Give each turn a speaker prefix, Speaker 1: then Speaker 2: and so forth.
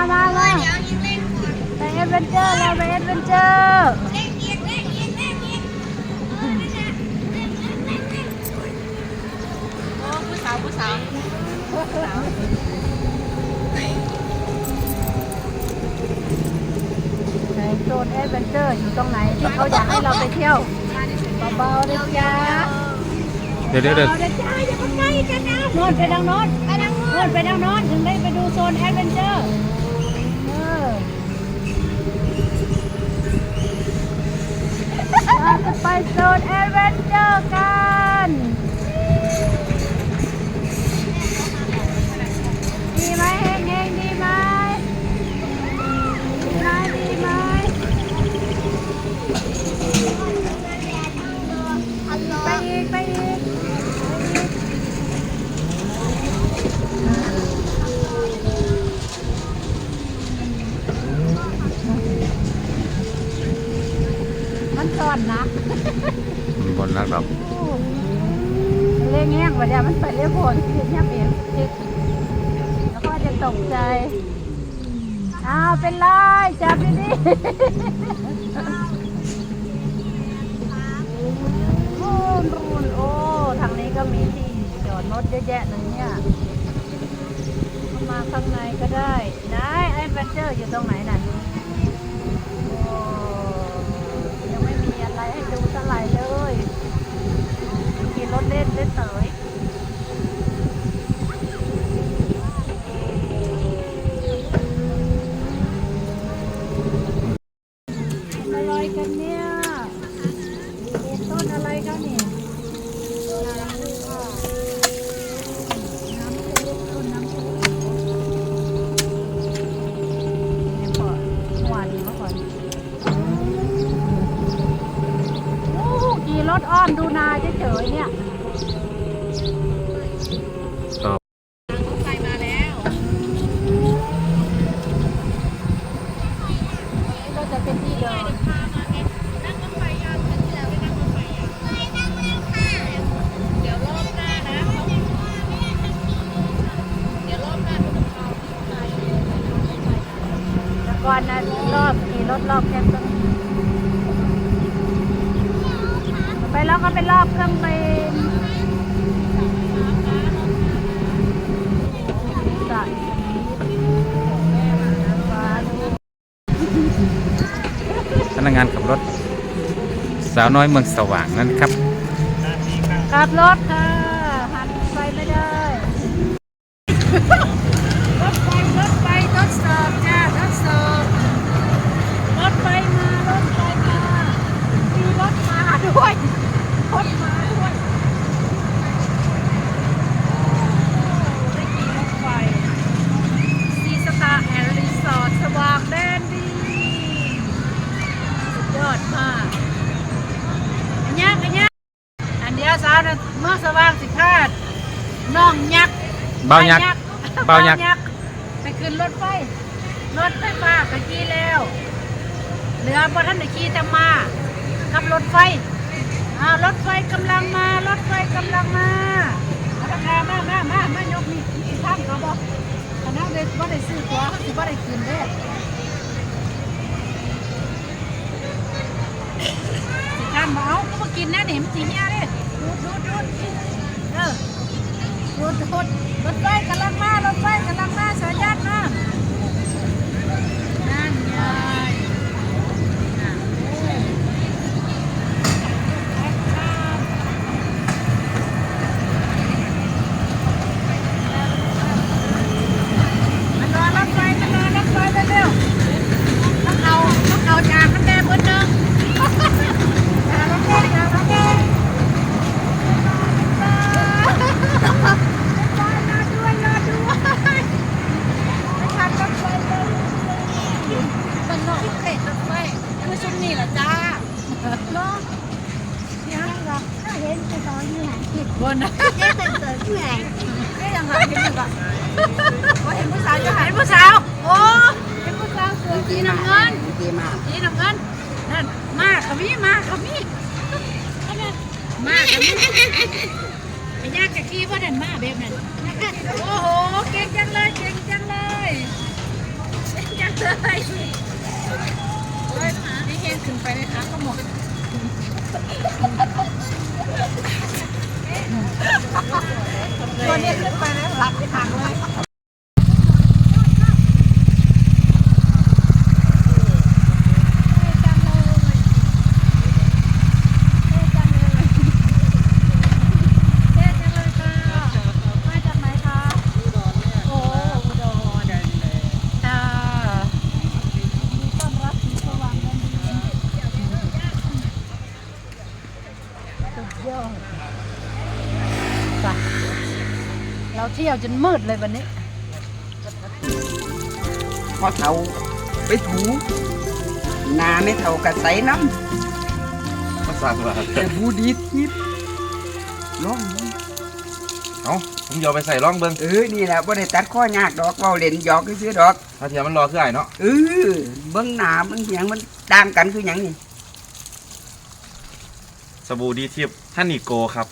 Speaker 1: มามาไปเอดเวนเจอร์เราไปเอดเวนเจอร์ไหนโซนเอดเวนเจอร์อยู่ตรงไหนที่เขาอยากให้เราไปเที่ยวเบาๆเลยจ้า
Speaker 2: เดี๋ยวเดี๋ยวเดี๋ยว
Speaker 1: เบาๆเลยจ้าอย่าไปใกล้กันนะโนนไปทางโน้นไปทางโน้นไปทางโน้นถึงได้ไปดูโซนแอดเวนเจอร์เออ เราจะไป โซนแอดเวนเจอร์กันดีไหม
Speaker 2: บนนักดอก
Speaker 1: เลี้ยงแห้งกว่าเดียวมันไปเลี้ยงผลเลี้ยงยับเองจิกแล้วก็จะตกใจ อ้าวเป็นไรจับดีดีๆรูนรูนโอ้ ทางนี้ก็มีที่จอดรถเยอะแยะเลยเนี่ยเข้ามาข้างในก็ได้ได้ไอ้เวนเจอร์อยู่ตรงไหนน่ะโอ้ยังไม่มีอะไรให้ดูเท่าไหร่เลย ขี่ รถเล่นเล่นเตยอะไรกันเนี่ยเป็นต้นอะไรกันเนี่ยน้ำลูกค่ะน้ำลูกต้นน้ำลูกเนี่ยก่อนหวานมาก่อนโอ้ขี่รถอ้อมดูนาเฉยๆเนี่ย แต่ก่อนนะรอบขี่รถรอบแค่ตรงนี้ไปแล้วก็เป็นรอบเครื่องบินสายฟ้าลูก
Speaker 2: พนักงานขับรถ สาวน้อยเมืองสว่างนั่นครับ
Speaker 1: ขับรถค่ะ หันไปไม่ได้ รถไฟรถไฟรถเสิร์ฟจ้ารถเสิร์ฟรถไฟมารถไฟมามีรถมาด้วยรถมาด้วยได้ขี่รถไฟซีสตาร์แอนด์รีสอร์ทสว่างแดนดีสุดยอดมากอันยักษ์อันยักษ์อันเดียวสาวนะเมื่อสว่างสิคาดน้ องยักษ์
Speaker 2: เบายักษ์เบายักษ์
Speaker 1: ษ์ ไปขึ้นรถไฟ รถไฟฟ้าไปขี่แล้ว เหลือบ่ท่านได้ขี่แต่มาขับรถไฟอ่ารถไฟกำลังมา รถไฟกำลังมาเอาราคามามามามายกนี่นี่ท่านเขาบอกคณะเด็กบ่ได้ซื้อตั๋วเขาสิบ่ได้ขึ้นเด้สิท่านบอกเอาก็มากินนะนี่มันสิเหี้ยเด้ดูดดูดดูดเออ รถรถรถไฟกำลังมารถไฟกำลังมาสายันมานั่นไงน่ะมันรอรถไฟมันรอรถไฟเร็วๆต้องเอาต้องเอาจากมันแดงคนหนึ่งจากรถไฟจากรถไฟ รอด้วยรอด้วยไม่ทันรถไฟเลยมันรอพิเศษรถไฟคือชุมนี่เหรอจ้าเนาะเนี่ยเหรอ
Speaker 3: ก็ เห็นะตอนอยู่ไหน
Speaker 1: บนนะ
Speaker 3: เห็นแต่เกิดอยู่ไหน
Speaker 1: ก็ยังหาเห็นอยู่ก่อนว่าเห็นผู้สาวจะหาเห็นผู้สาวโอ้เห็นผู้สาวสือสีน้ำเงิน
Speaker 3: ดีมาก
Speaker 1: สีน้ำเงินนั่นมาขมิ้มาขมิ้มาขมิ้ไอ้ยากกะขี้ว่านั่นมาแบบนั้นโอ้โหเก่งจังเลยเก่งจังเลยเก่งจังเลยนี่เฮงขึ้นไปในขาก็หมด ตัวนี้ขึ้นไปนะหลับไปทางเลยมาจากไหนคะโอ้อุดจ้า เราเที่ยวจนมืดเลยวันนี้
Speaker 4: พอเท่าไปถูหนาไม่เท่ากับใสน้
Speaker 2: ภาษาว่าำ
Speaker 4: แต่บูดีทิพย์ร้อง
Speaker 2: เอ้าผมยอมไปใส่ร่องเบิ่ง
Speaker 4: เออนี่แหละบ่ได้ตัดข้อยากดอกเว้าเล่นหยอกซื้อๆดอก
Speaker 2: ถ้าเทียมมันรอคือไอ้เนาะ
Speaker 4: เออเบิ่งหน้าเบิ่งเสียงมันต่างกันคือหยังนี่
Speaker 2: สบู่ดีทิพย์ท่านนิโกครับ